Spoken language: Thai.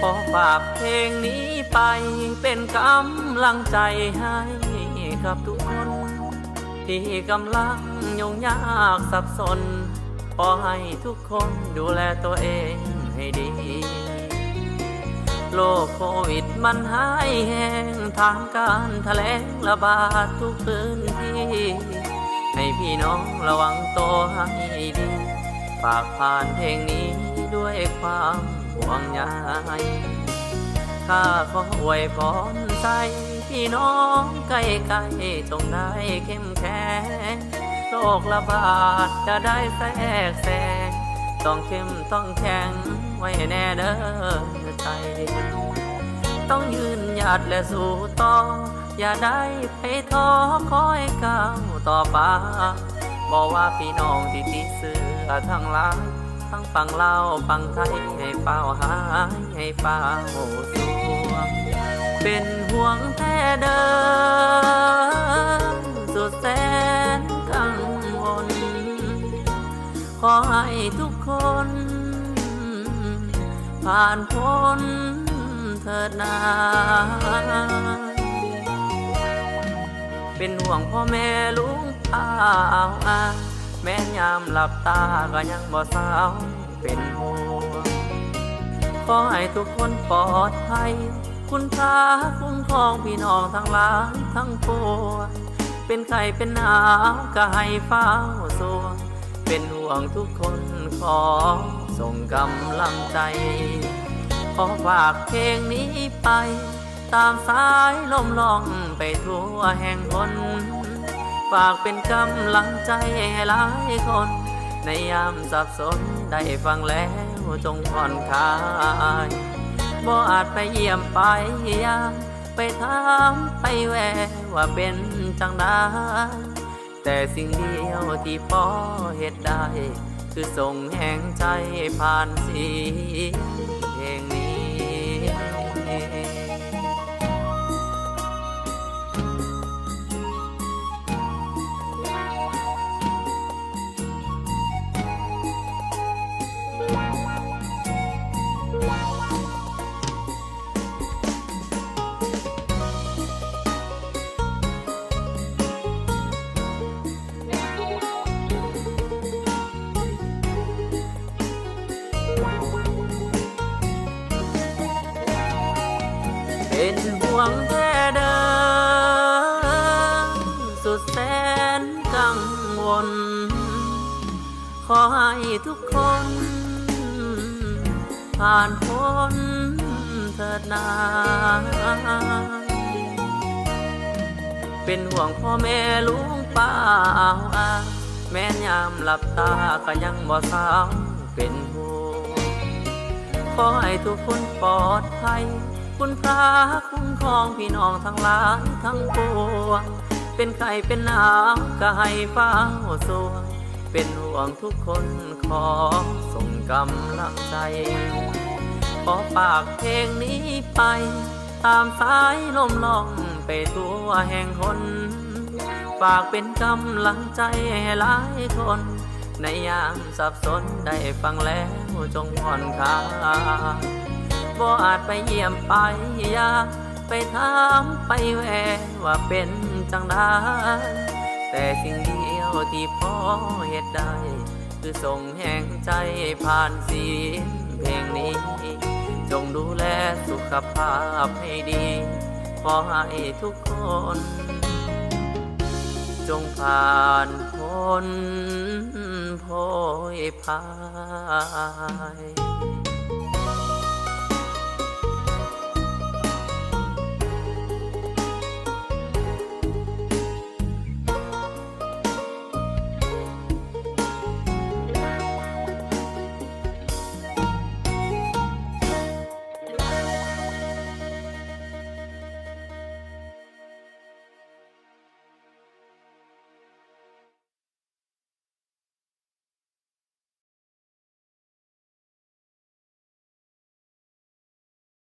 ขอฝากเพลงนี้ไปเป็นกำลังใจให้กับทุกคน ที่กำลังยุ่งยากสับสน ขอให้ทุกคนดูแลตัวเองให้ดีโรคโควิดมันหายแห้งทางการแถลงระบาดทุกพื้นที่ ให้พี่น้องระวังตัวให้ดี ฝากผ่านเพลงนี้ด้วยความ ห่วงใยข้าขออวยพรใจพี่น้องใกล้ๆจงได้เข้มแข็งโรคระบาดจะได้แทรกแซงต้องเข้มต้องแข็งไว้แน่เด้อใจต้องยืนหยัดและสู้ต่อ อย่าได้ไปท้อคอยก้าวต่อไปบอกว่าพี่น้องที่ติดเสือทั้งหลาย ทั้งฝั่งลาวฝั่งไทยให้เฝ้าหายให้เฝ้าสวง เป็นห่วงแท้เดิมสุดแสนกังวลขอให้ทุกคน ผ่านพ้นเถิดนาเป็นห่วงพ่อแม่ลุงป้าอา แม้ยามหลับตาก็ยังบ่เศร้าเป็นห่วงขอให้ทุกคนปลอดภัย คุณพระคุ้มครองพี่น้องทั้งหลายทั้งปวงเป็นไข้เป็นหนาวก็ให้เฝ้าสวง เป็นห่วงทุกคนขอส่งกำลังใจ ขอฝากเพลงนี้ไป ตามสายลมล่องไปทั่วแห่งหน ฝากเป็นกำลังใจให้หลายคน ในยามสับสนได้ฟังแล้วจงผ่อนคลายบ่อาจไปเยี่ยมไปยามไปถามไปแวว่าเป็นจังไดแต่สิ่งเดียวที่พอเหตุได้ คือส่งแห่งใจผ่านเสียง เป็นห่วงแท้เดิมสุดแสนกังวล ขอให้ทุกคน ผ่านพ้นเถิดนาเป็นห่วงพ่อแม่ลุงป้าอาแม่นยามหลับตาก็ยังบ่เศร้าเป็นห่วงขอให้ทุกคนปลอดภัย คุณพระคุ้มครองพี่น้องทั้งหลายทั้งปวง เป็นไข้เป็นหนาวก็ให้เฝ้าสวง เป็นห่วงทุกคนขอส่งกำลังใจ ขอฝากเพลงนี้ไป ตามสายลมล่องไปทั่วแห่งหนฝากเป็นกำลังใจให้หลายคน ในยามสับสนได้ฟังแล้วจงผ่อนคลาย บ่อาจไปเยี่ยมไปยาไปถามไปแวว่าเป็นจังไดแต่สิ่งเดียวที่พ่อเหตุได้คือส่งแห่งใจผ่านเสียงเพลงนี้ จงดูแลสุขภาพให้ดี ขอให้ทุกคน จงผ่านพ้นโพยพาย